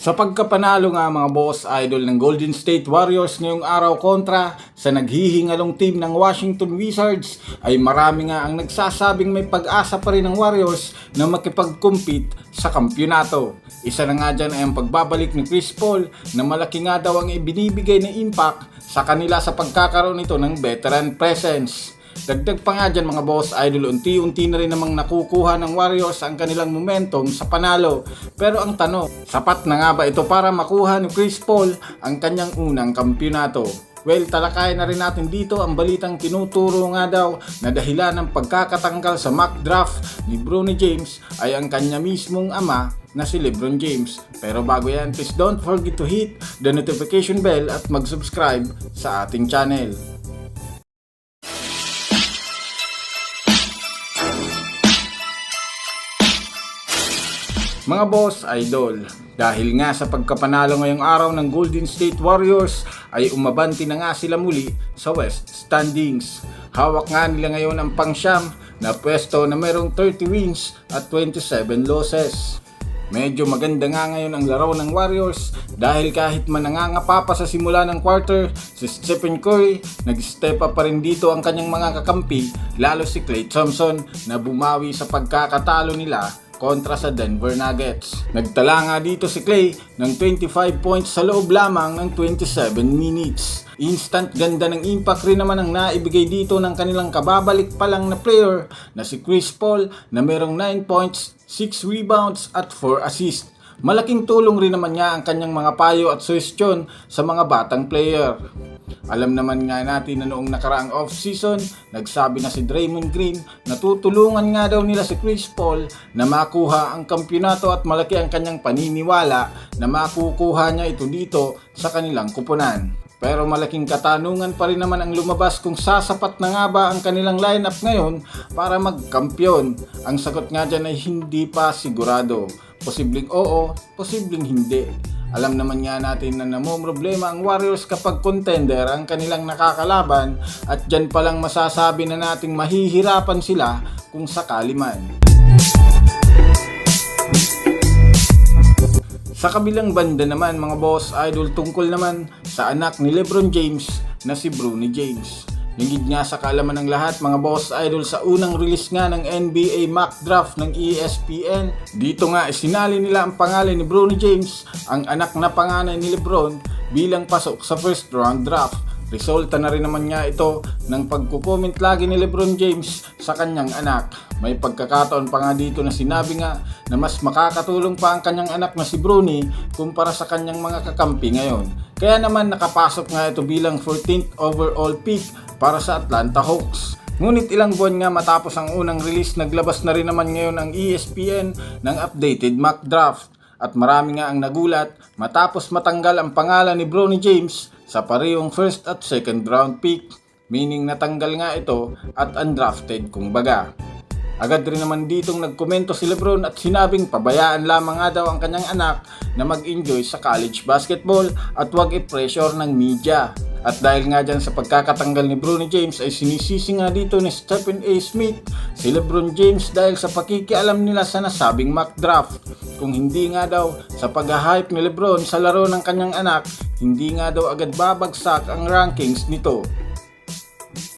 Sa pagkapanalo nga mga boss idol ng Golden State Warriors ngayong araw kontra sa naghihingalong team ng Washington Wizards ay marami nga ang nagsasabing may pag-asa pa rin ng Warriors na makipag-compete sa kampyonato. Isa na nga dyan ay ang pagbabalik ni Chris Paul na malaki nga daw ang ibinibigay na impact sa kanila sa pagkakaroon nito ng veteran presence. Dagdag pa nga dyan mga boss idol, unti-unti na rin namang nakukuha ng Warriors ang kanilang momentum sa panalo. Pero ang tanong, sapat na nga ba ito para makuha ni Chris Paul ang kanyang unang kampyonato? Well, talakayan na rin natin dito ang balitang tinuturo nga daw na dahilan ng pagkakatanggal sa mock draft ni Bronny James ay ang kanya mismong ama na si Lebron James. Pero bago yan, please don't forget to hit the notification bell at mag-subscribe sa ating channel. Mga boss, idol, dahil nga sa pagkapanalo ngayong araw ng Golden State Warriors ay umabanti na nga sila muli sa West Standings. Hawak nga nila ngayon ang pangsyam na pwesto na merong 30 wins at 27 losses. Medyo maganda nga ngayon ang laro ng Warriors dahil kahit man nangangapa pa sa simula ng quarter, si Stephen Curry nag-step up pa rin dito ang kanyang mga kakampi lalo si Klay Thompson na bumawi sa pagkakatalo nila kontra sa Denver Nuggets. Nagtala nga dito si Clay ng 25 points sa loob lamang ng 27 minutes. Instant ganda ng impact rin naman ang naibigay dito ng kanilang kababalik pa lang na player na si Chris Paul na merong 9 points, 6 rebounds at 4 assists. Malaking tulong rin naman niya ang kanyang mga payo at suwestyon sa mga batang player. Alam naman nga natin na noong nakaraang off-season, nagsabi na si Draymond Green na tutulungan nga daw nila si Chris Paul na makuha ang kampyonato at malaki ang kanyang paniniwala na makukuha niya ito dito sa kanilang kupunan. Pero malaking katanungan pa rin naman ang lumabas kung sasapat na nga ba ang kanilang lineup ngayon para magkampyon. Ang sagot nga dyan ay hindi pa sigurado. Posibleng oo, posibleng hindi. Alam naman nga natin na namumroblema ang Warriors kapag contender ang kanilang nakakalaban at dyan palang masasabi na nating mahihirapan sila kung sakali man. Sa kabilang banda naman mga boss idol tungkol naman sa anak ni Lebron James na si Bronny James. Lingid nga sa kaalaman ng lahat mga boss idol sa unang release nga ng NBA mock draft ng ESPN. Dito nga isinali nila ang pangalan ni Bronny James, ang anak na panganay ni Lebron bilang pasok sa first round draft. Resulta na rin naman nga ito ng pagkukomment lagi ni Lebron James sa kanyang anak. May pagkakataon pa nga dito na sinabi nga na mas makakatulong pa ang kanyang anak na si Bruni kumpara sa kanyang mga kakampi ngayon. Kaya naman nakapasok nga ito bilang 14th overall pick para sa Atlanta Hawks. Ngunit ilang buwan nga matapos ang unang release, naglabas na rin naman ngayon ang ESPN ng updated mock draft. At marami nga ang nagulat matapos matanggal ang pangalan ni Bronny James sa parehong first at second round pick. Meaning natanggal nga ito at undrafted kumbaga. Agad rin naman ditong nagkomento si Lebron at sinabing pabayaan lamang nga daw ang kanyang anak na mag-enjoy sa college basketball at huwag i-pressure ng media. At dahil nga dyan sa pagkakatanggal ni Bronny James ay sinisisi nga dito ni Stephen A. Smith si Lebron James dahil sa pakikialam nila sa nasabing mock draft. Kung hindi nga daw sa pag-hype ni Lebron sa laro ng kanyang anak, hindi nga daw agad babagsak ang rankings nito.